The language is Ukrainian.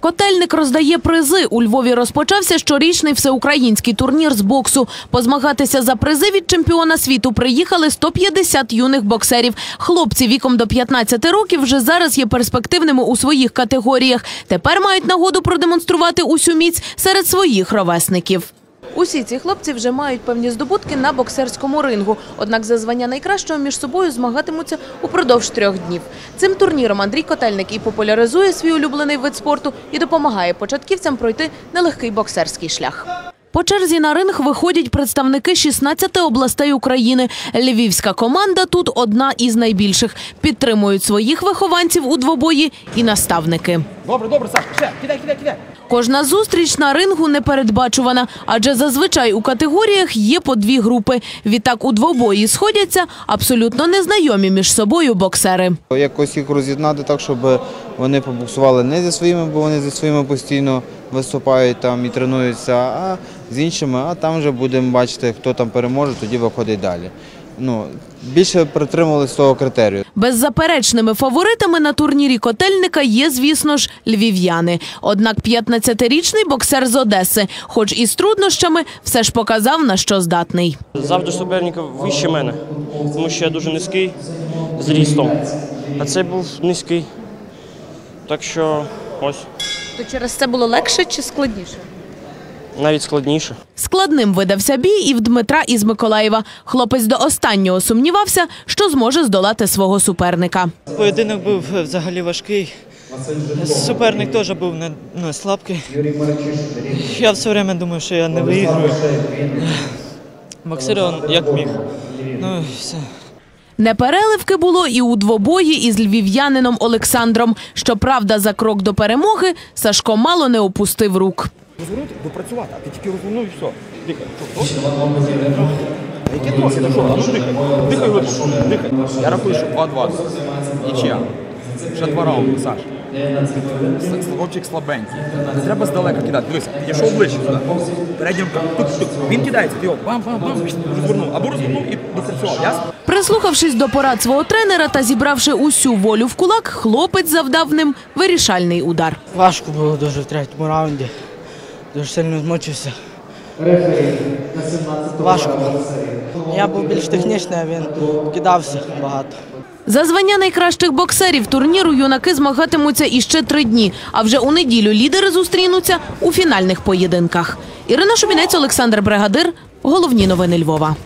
Котельник роздає призи. У Львові розпочався щорічний всеукраїнський турнір з боксу. Позмагатися за призи від чемпіона світу приїхали 150 юних боксерів. Хлопці віком до 15 років вже зараз є перспективними у своїх категоріях. Тепер мають нагоду продемонструвати усю міць серед своїх ровесників. Усі ці хлопці вже мають певні здобутки на боксерському рингу. Однак за звання найкращого між собою змагатимуться упродовж трьох днів. Цим турніром Андрій Котельник і популяризує свій улюблений вид спорту і допомагає початківцям пройти нелегкий боксерський шлях. По черзі на ринг виходять представники 16 областей України. Львівська команда тут одна із найбільших. Підтримують своїх вихованців у двобої і наставники. Добре, добре, Саш, ще, кидай, кидай, кидай. Кожна зустріч на рингу не передбачувана, адже зазвичай у категоріях є по дві групи. Відтак у двобої сходяться абсолютно незнайомі між собою боксери. Якось їх роз'єднати так, щоб вони побуксували не зі своїми, бо вони зі своїми постійно виступають там і тренуються, а з іншими, а там вже будемо бачити, хто там переможе, тоді виходить далі. Ну, більше притримувалися того критерію. Беззаперечними фаворитами на турнірі котельника є, звісно ж, львів'яни. Однак 15-річний боксер з Одеси, хоч і з труднощами, все ж показав, на що здатний. Завжди суперник вище мене, тому що я дуже низький зрістом, а цей був низький. Так що ось То через це було легше чи складніше? навіть складніше. Складним видався бій і в Дмитра із Миколаєва. Хлопець до останнього сумнівався, що зможе здолати свого суперника. Поєдинок був взагалі важкий. Суперник теж був не, ну, слабкий. Я все время думав, що я не виіграю. Боксер он як міг. Ну і все. Непереливки було і у двобої із львів'янином Олександром. Щоправда, за крок до перемоги Сашко мало не опустив рук. Розвернути, допрацювати, а ти тільки розвернув і все. Дихай. Яке трохи? Що? Дихай. Дихай. Дихай. Я рахую, що 2-2. Нічия. Ще два раунди, Саш. С- Хлопчик слабенький. Не треба здалека кидати. Дивися, підійшов ближче сюди. Переднім тук-тук. Він кидається, ти його бам-бам-бам, розвернув. Або розвернув і допрацював. Ясно? Прислухавшись до порад свого тренера та зібравши усю волю в кулак, хлопець завдав ним вирішальний удар. Важко було дуже в третьому раунді. Дуже сильно змучився. Важко. Я був більш технічний, а він кидався багато. За звання найкращих боксерів турніру юнаки змагатимуться іще три дні. А вже у неділю лідери зустрінуться у фінальних поєдинках. Ірина Шумінець, Олександр Бригадир. Головні новини Львова.